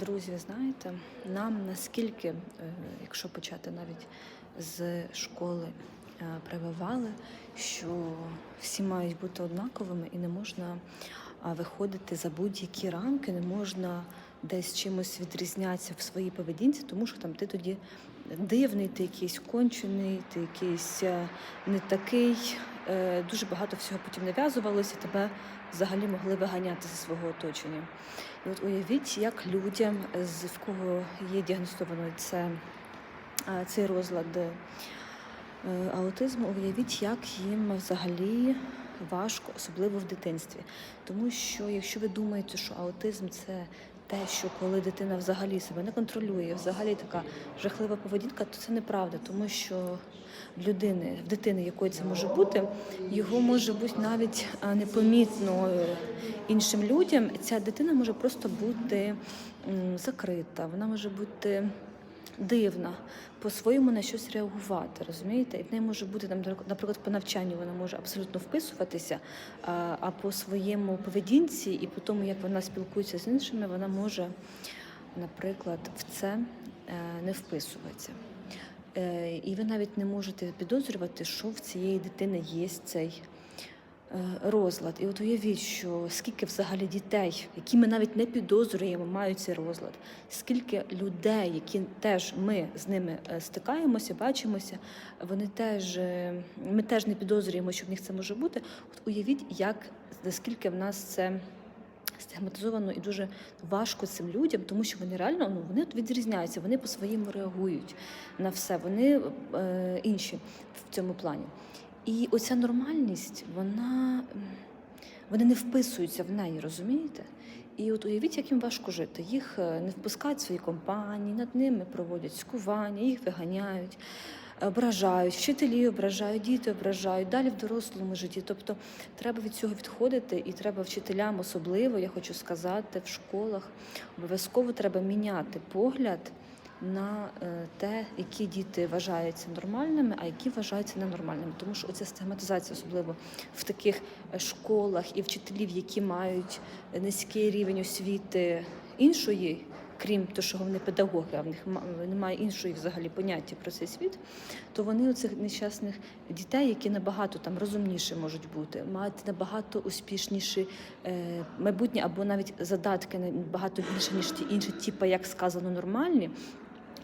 Друзі, знаєте, нам наскільки, е, якщо почати навіть з школи, е, прививали, що всі мають бути однаковими і не можна виходити за будь-які рамки, не можна десь чимось відрізнятися в своїй поведінці, тому що там ти тоді дивний, ти якийсь кончений, ти якийсь е, не такий. Е, Дуже багато всього потім нав'язувалося, тебе взагалі могли виганяти зі свого оточення. І от уявіть, як людям, в кого є діагностовано це, цей розлад е, аутизму, уявіть, як їм взагалі важко, особливо в дитинстві. Тому що якщо ви думаєте, що аутизм це те, що коли дитина взагалі себе не контролює, взагалі така жахлива поведінка, то це неправда, тому що в людини, в дитини, якої це може бути, його може бути навіть непомітно е, іншим людям. Ця дитина може просто бути закрита, вона може бути дивна, по-своєму на щось реагувати, розумієте? І в неї може бути там, наприклад, по навчанню вона може абсолютно вписуватися, а, по своєму поведінці і по тому, як вона спілкується з іншими, вона може, наприклад, в це е, не вписуватися. Е, І ви навіть не можете підозрювати, що в цієї дитини є цей розлад. І от уявіть, що скільки взагалі дітей, які ми навіть не підозрюємо, мають цей розлад, скільки людей, які теж ми з ними е, стикаємося, бачимося, вони теж е, ми теж не підозрюємо, що в них це може бути. От уявіть, як наскільки в нас це. Стигматизовано і дуже важко цим людям, тому що вони реально ну вони відрізняються, вони по-своєму реагують на все, вони е, інші в цьому плані. І оця нормальність, вона вони не вписуються в неї, розумієте? І от уявіть, як їм важко жити. Їх е, не впускають в свої компанії, над ними проводять скування, їх виганяють, ображають, вчителі ображають, діти ображають, далі в дорослому житті. Тобто треба від цього відходити, і треба вчителям особливо, я хочу сказати, в школах обов'язково треба міняти погляд на е, те, які діти вважаються нормальними, а які вважаються ненормальними. Тому що оця стигматизація, особливо в таких е, школах і вчителів, які мають низький рівень освіти іншої. Крім того, що вони педагоги, а в них ма- немає іншої взагалі поняття про цей світ, то вони у цих нещасних дітей, які набагато там розумніші можуть бути, мають набагато успішніші е, майбутнє або навіть задатки набагато більше, ніж ті інші, типу, як сказано, нормальні.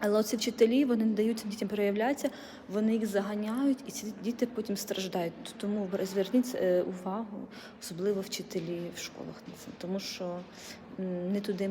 Але оці вчителі вони не дають дітям проявлятися, вони їх заганяють, і ці діти потім страждають. Тому зверніть е, увагу, особливо вчителі в школах тому що не туди.